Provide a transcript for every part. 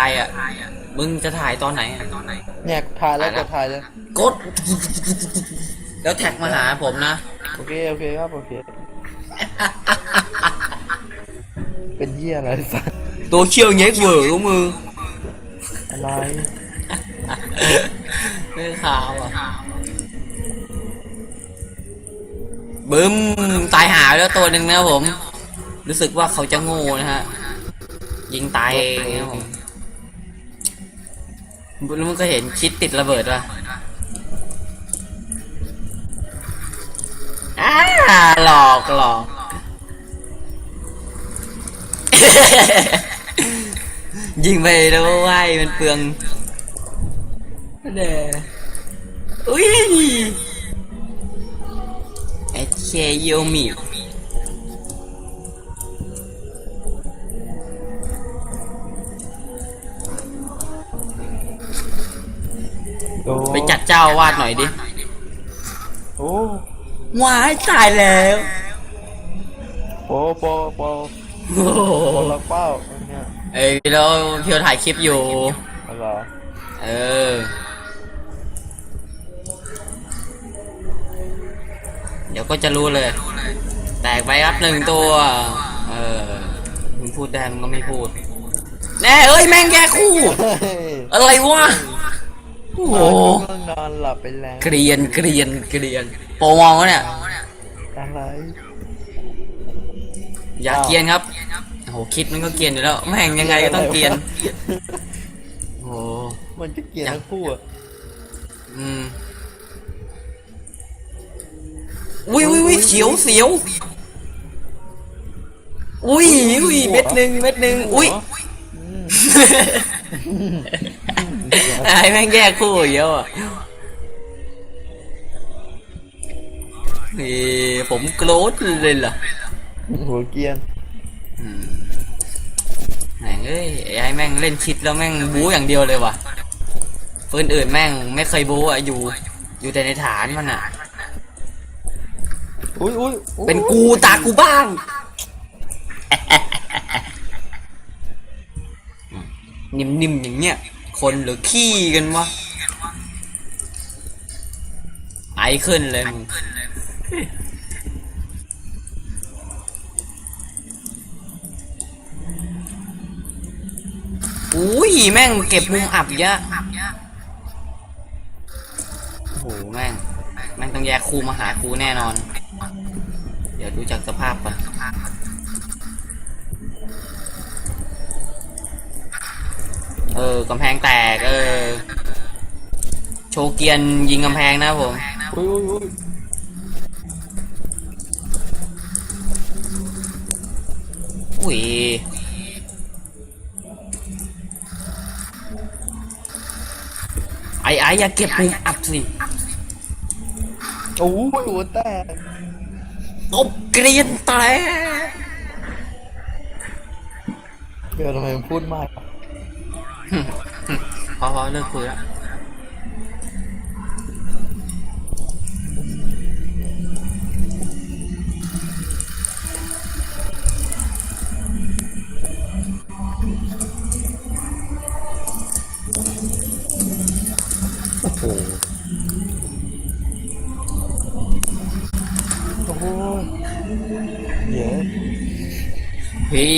ถ่ายอะ มึงจะถ่ายตอนไหนอะเนี่ยถ่ายแล้วกดถ่ายเลยกด แล้วแท็กมาหาผมนะ โอเคโอเคครับโอเค เป็นเหี้ยอะไรสัสตัวเชี่ยวเงี้ยเวอร์รู้มือ อะไรไม่ข่าวอะบึ้มตายหาไปแล้วตัวหนึ่งนะครับผม รู้สึกว่าเขาจะโง่นะฮะ ยิงตายเองนะครับผม แล้มึงก็เห็นคิดติดระเบิดป่ะอาหลอกหลอก ยิงไปแล้วว่ายมันเปลืองเด้ออุ้ยไอเคโยมิ โอ้ไปจัดเจ้าอาวาดหน่อยดิโอ้ว้ายตายแล้วโปโปโปโอ้โหโปลักเป้าเนี่ยเอ้ยแล้วเพียวถ่ายคลิปอยู่ อะไรอเออ เดี๋ยวก็จะรู้เลย แตกไปครับหนึ่งตัว เออมึงพูดได้มึงก็ไม่พูด แน่เอ้ยแม่งแย่คู่ เฮ้ยอะไรวะ โอ้โหง่วงนอนหลับไปแล้วเกรียนเกรียนเกรียนโปรมองวะเนี่ย อะไร อย่าเกรียนครับโอ้โหคิดมันก็เกรียนอยู่แล้ว แม่งยังไงก็ต้องเกรียนโอ้โหมันจะเกลียดทั้งคู่อะอืมอุ้ยอุ้ยอุ้ยเสียวเสียวอุ้ยอุ้ยเม็ดหนึ่งเม็ดหนึ่งอุ้ย อืม ไอ้แม่งแยกคู่เยอะอะนี่ผมโกรธเลยเหรอหัวเกียนแม่งเอ้ยไอ้แม่งเล่นชิดแล้วแม่งบู๊อย่างเดียวเลยว่ะปืนอื่นแม่งไม่เคยบู๊อะอยู่ อยู่แต่ในฐานมันอะอุ้ยอุ้ยเป็นกูตากูบ้างนิ่มๆอย่างเงี้ย คนหรือขี้กันวะไอขึ้นเลยมึงอุ้ยแม่งเก็บมุมอับเยอะโอ้โหแม่งแม่งต้องแยกครูมาหาครูแน่นอน เดี๋ยวดูจากสภาพก่อน เออกำแพงแตก เออ โชเกียนยิงกำแพงนะผม อุ้ยอุ้ยอุ้ยอุ้ยไอ้ไอ้อย่าเก็บมุมอับสิโอ้ยหัวแตกตบเกรียนแตกเดี๋ยวทำไมมันพูดมาก พอพอเลิกคุยล้วโอ้โหโอ้โหเยอะพี่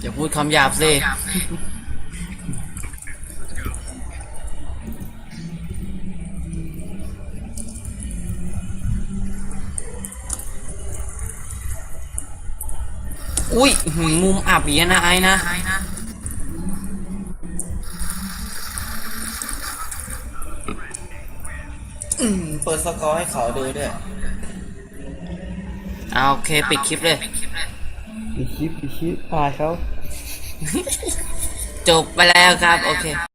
อย่าพูดคำหยาบสิ อุ้ยหืมมุมอับอีกนะไอ้นะอืมเปิดสกอร์ให้เขาดูด้วยเอาโอเคปิดคลิปเลยอีคลิปอีคลิปพายเขา จบไปแล้วครับ โอเค